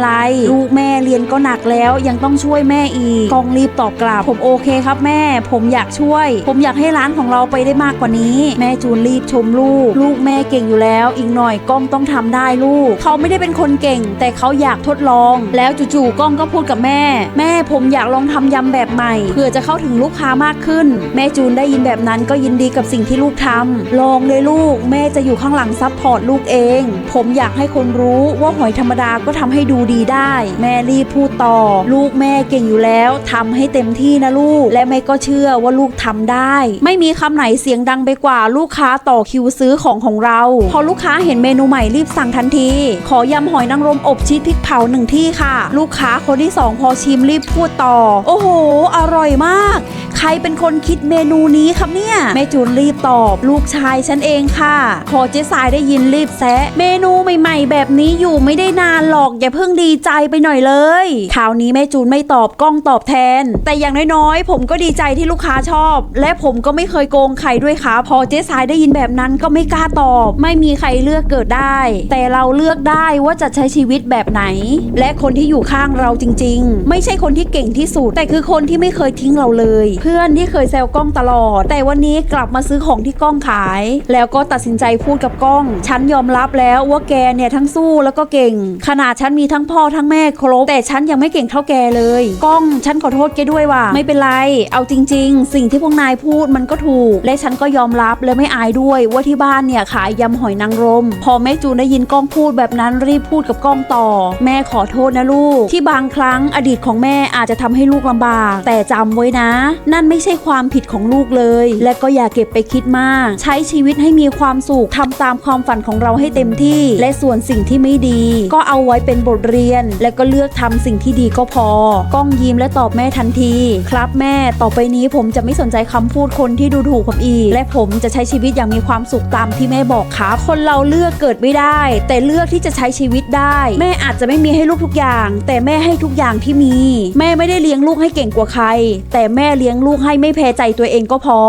ไรลูกแม่เรียนก็หนักแล้วยังต้องช่วยแม่อีกกองรีบตอบกลับ ผมโอเคครับแม่ ผมอยากช่วย ผมอยากให้ร้านของเราไปได้มากกว่านี้ แม่จูนรีบชมลูก ลูกแม่เก่งอยู่แล้ว อีกหน่อยก้องต้องทำได้ลูก เขาไม่ได้เป็นคนเก่ง แต่เขาอยากทดลอง แล้วจู่ๆก้องก็พูดกับแม่ แม่ผมอยากลองทำยำแบบใหม่เพื่อจะเข้าถึงลูกค้ามากขึ้น แม่จูนได้ยินแบบนั้นก็ยินดีกับสิ่งที่ลูกทำลองเลยลูก แม่จะอยู่ข้างหลังซัพพอร์ตลูกเอง ผมอยากให้คนรู้ว่าหอยธรรมดาก็ทำให้ดูดีได้ แม่รีบพูดต่อ ลูกแม่เก่งอยู่แล้วทำให้เต็มที่นะลูก และแม่ก็เชื่อว่าลูกทำได้ ไม่มีคำไหนเสียงดังไปกว่าลูกค้าต่อคิวซื้อของของเรา พอลูกค้าเห็นเมนูใหม่รีบสั่งทันที ขอยำหอยนางรมอบชีสพริกเผาหนึ่งที่ค่ะ ลูกค้าคนที่สองพอชิมรีบพูดต่อ โอ้โห อร่อยมาก ใครเป็นคนคิดเมนูนี้ครับเนี่ยแม่จูนรีบตอบ ลูกชายฉันเองค่ะ พอเจ๊สายได้ยินรีบแซะ เมนูใหม่ ๆ แบบนี้อยู่ไม่ได้นานหรอกอย่าเพิ่งดีใจไปหน่อยเลยคราวนี้แม่จูนไม่ตอบกล้องตอบแทน แต่อย่างน้อยๆ ผมก็ดีใจที่ลูกค้าชอบ และผมก็ไม่เคยโกงใครด้วยค่ะ พอเจ๊สายได้ยินแบบนั้นก็ไม่กล้าตอบ ไม่มีใครเลือกเกิดได้ แต่เราเลือกได้ว่าจะใช้ชีวิตแบบไหน และคนที่อยู่ข้างเราจริง ๆ ไม่ใช่คนที่เก่งที่สุด แต่คือคนที่ไม่เคยทิ้งเราเลยเพื่อนที่เคยแซวกล้องตลอด แต่วันนี้กลับมาซื้อของที่กล้องขาย แล้วก็ตัดสินใจพูดกับกล้อง ฉันยอมรับแล้วว่าแกเนี่ยทั้งสู้แล้วก็เก่ง ขนาดฉันมีทั้งพ่อทั้งแม่ครบ แต่ฉันยังไม่เก่งเท่าแกเลย กล้องฉันขอโทษแกด้วยว่ะไม่เป็นไร เอาจริง ๆ สิ่งที่พวกนายพูดมันก็ถูก และฉันก็ยอมรับและไม่อายด้วยว่าที่บ้านเนี่ยขายยำหอยนางรม พอแม่จูนได้ยินกล้องพูดแบบนั้นรีบพูดกับกล้องต่อ แม่ขอโทษนะลูก ที่บางครั้งอดีตของแม่อาจจะทำให้ลูกลำบาก แต่จำไว้นะนั่นไม่ใช่ความผิดของลูกเลย และก็อย่าเก็บไปคิดมาก ใช้ชีวิตให้มีความสุขทำตามความฝันของเราให้เต็มที่ และส่วนสิ่งที่ไม่ดี ก็เอาไว้เป็นบทเรียน และก็เลือกทำสิ่งที่ดีก็พอ ก้องยิ้มและตอบแม่ทันที ครับแม่ต่อไปนี้ผมจะไม่สนใจคำพูดคนที่ดูถูกผมอีก และผมจะใช้ชีวิตอย่างมีความสุขตามที่แม่บอกครับคนเราเลือกเกิดไม่ได้ แต่เลือกที่จะใช้ชีวิตได้ แม่อาจจะไม่มีให้ลูกทุกอย่าง แต่แม่ให้ทุกอย่างที่มี แม่ไม่ได้เลี้ยงลูกให้เก่งกว่าใคร แต่แม่เลี้ยงลูกให้ไม่แพ้ใจตัวเองก็พอ